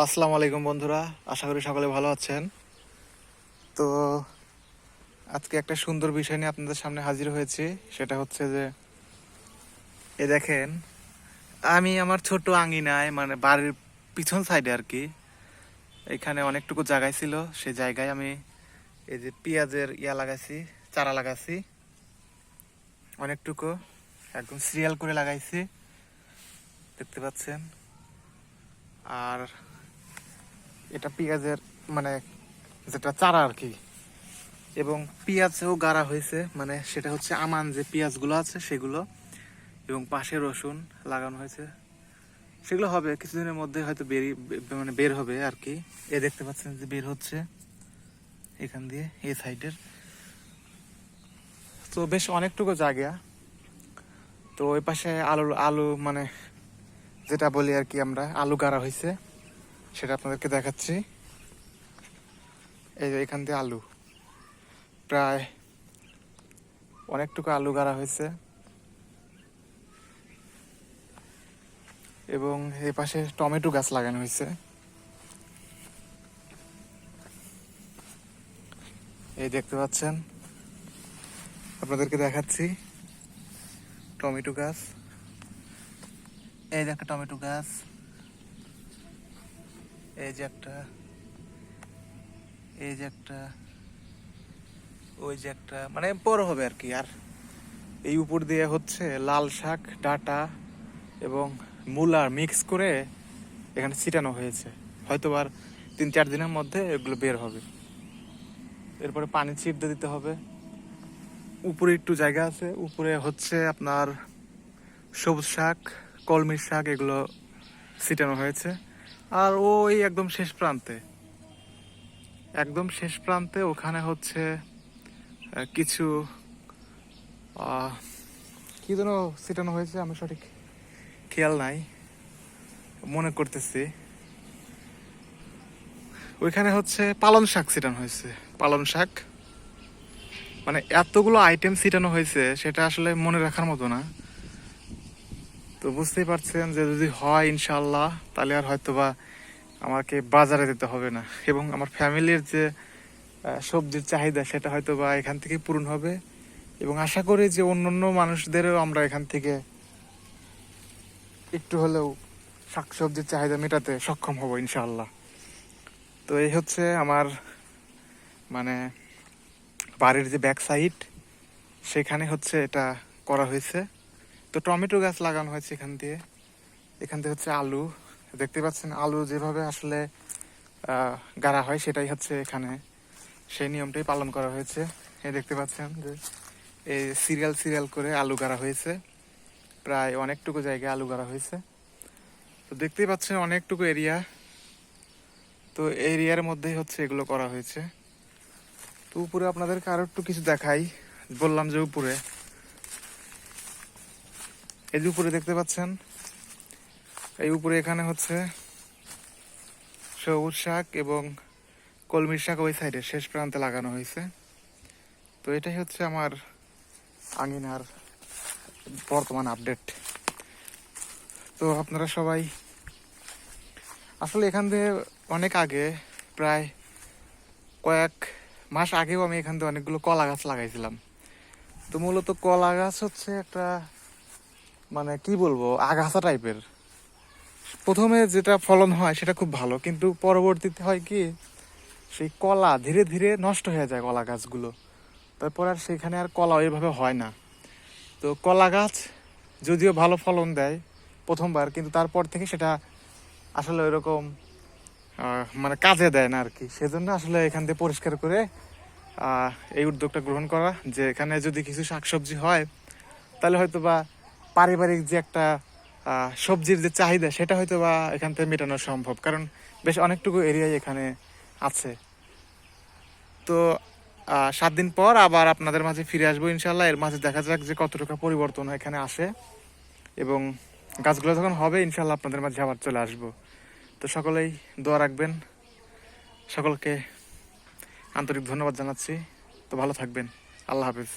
আসসালামু আলাইকুম বন্ধুরা, আশা করি সকলে ভালো আছেন। তো আজকে একটা সুন্দর বিষয় নিয়ে আপনাদের সামনে হাজির হয়েছি, সেটা হচ্ছে যে, এ দেখেন, আমি আমার ছোট আঙ্গিনায় মানে বাড়ির পিছন সাইডে আর কি, এখানে অনেকটুকু জায়গায় ছিল সেই জায়গায় আমি এই যে পেঁয়াজের ইয়া লাগাইছি, চারা লাগাইছি, অনেকটুকু, একদম সিরিয়াল করে লাগাইছি, দেখতে পাচ্ছেন। আর এটা পেঁয়াজের মানে যেটা চারা আর কি। এবং পেঁয়াজও গাড়া হয়েছে মানে সেটা হচ্ছে আমান যে পেঁয়াজগুলো আছে সেগুলো। এবং পাশে রসুন লাগানো হয়েছে। সেগুলো হবে, কিছুদিনের মধ্যে হয়তো বেরি বে- মানে বের হবে আর কি। এ দেখতে পাচ্ছেন যে বের হচ্ছে এখান দিয়ে এই সাইডের। তো বেশ অনেকটুকু জায়গা। তো ওই পাশে আলু আলু মানে যেটা বলি আর কি আমরা, আলু গাড়া হয়েছে। সেটা আপনাদেরকে দেখাচ্ছি। এই যে এখান দিয়ে আলু। প্রায় অনেকটুকু আলু গাড়া হয়েছে। এবং এই পাশে টমেটো গাছ লাগানো হয়েছে। এই দেখতে পাচ্ছেন? আপনাদেরকে দেখাচ্ছি। টমেটো গাছ। এই একটা টমেটো গাছ। এই যে একটা, এই যে একটা, ওই যে একটা মানে বড় হবে আর কি। আর এই উপর দিয়ে হচ্ছে লাল শাক, ডাটা এবং মূলার মিক্স করে এখানে ছিটানো হয়েছে। হয়তো আর তিন চার দিনের মধ্যে এগুলো বের হবে। এরপরে পানি ছিটতে দিতে হবে। উপরে একটু জায়গা আছে। উপরে হচ্ছে আপনার সবুজ শাক কলমির শাক, এগুলো ছিটানো হয়েছে। আর ওই একদম শেষ প্রান্তে। একদম শেষ প্রান্তে ওখানে হচ্ছে কিছু কি যেন ছিটানো হয়েছে, আমি সঠিক খেয়াল নাই, মনে করতেছি। ওইখানে হচ্ছে পালন শাক ছিটানো হয়েছে পালন শাক। মানে এতগুলো আইটেম ছিটানো হয়েছে, সেটা আসলে মনে রাখার মতো না। তো বুঝতেই পারছেন যে যদি হয় ইনশাল্লাহ তাহলে আর হয়তো বা আমাকে বাজারে যেতে হবে না। এবং আমার ফ্যামিলির যে সবজির চাহিদা, সেটা হয়তো বা এখান থেকে পূরণ হবে। এবং আশা করি যে অন্য অন্য মানুষদেরও আমরা এখান থেকে একটু হলেও শাকসবজির চাহিদা মেটাতে সক্ষম হব ইনশাল্লাহ তো এই হচ্ছে আমার মানে বাড়ির যে ব্যাক সাইড সেখানে হচ্ছে এটা করা হয়েছে। তো টমেটো গাছ লাগানো হয়েছে এখান দিয়ে। এখান দিয়ে হচ্ছে আলু। দেখতে পাচ্ছেন, আলু যেভাবে আসলে গাড়া হয় সেটাই হচ্ছে এখানে। সেই নিয়মটাই পালন করা হয়েছে। এই দেখতে পাচ্ছেন যে, এই সিরিয়াল সিরিয়াল করে আলু গাড়া হয়েছে। প্রায় অনেকটুকু জায়গায় আলু গাড়া হয়েছে। তো দেখতেই পাচ্ছেন অনেকটুকু এরিয়া। তো এরিয়ার মধ্যেই হচ্ছে এগুলো করা হয়েছে। তো উপরে আপনাদেরকে আরও একটু কিছু দেখাই। বললাম যে উপরে। এই যে উপরে দেখতে পাচ্ছেন, এই উপরে এখানে হচ্ছে সবুজ শাক এবং কলমির শাক ওই সাইডে, শেষ প্রান্তে লাগানো হয়েছে। তো এটাই হচ্ছে আমার আঙিনার বর্তমান আপডেট। তো আপনারা সবাই, আসলে এখান থেকে অনেক আগে, প্রায় কয়েক মাস আগেও আমি এখান থেকে অনেকগুলো কলা গাছ লাগাইছিলাম। তো মূলত কলা গাছ হচ্ছে একটা মানে কি বলব, আগাছা টাইপের। প্রথমে যেটা ফলন হয় সেটা খুব ভালো, কিন্তু পরবর্তীতে হয় কি, সেই কলা ধীরে ধীরে নষ্ট হয়ে যায় কলা গাছগুলো। তারপর আর সেখানে আর কলা ওইভাবে হয় না। তো কলা গাছ যদিও ভালো ফলন দেয় প্রথমবার, কিন্তু তারপর থেকে সেটা আসলে ওইরকম মানে কাজে দেয় না আর কি। সেজন্য আসলে এখান থেকে পরিষ্কার করে এই উদ্যোগটা গ্রহণ করা যে এখানে যদি কিছু শাকসবজি হয়, তাহলে হয়তো বা পারিবারিক যে একটা সবজির যে চাহিদা, সেটা হয়তো বা এখান থেকে মেটানো সম্ভব। কারণ বেশ অনেকটুকু এরিয়াই এখানে আছে। তো সাত দিন পর আবার আপনাদের মাঝে ফিরে আসব ইনশাল্লাহ এর মাঝে দেখা যাক যে কতটুকু পরিবর্তন এখানে আসে। এবং গাছগুলো যখন হবে ইনশাল্লাহ আপনাদের মাঝে আবার চলে আসব। তো সকলেই দোয়া রাখবেন। সকলকে আন্তরিক ধন্যবাদ জানাচ্ছি। তো ভালো থাকবেন। আল্লাহ হাফিজ।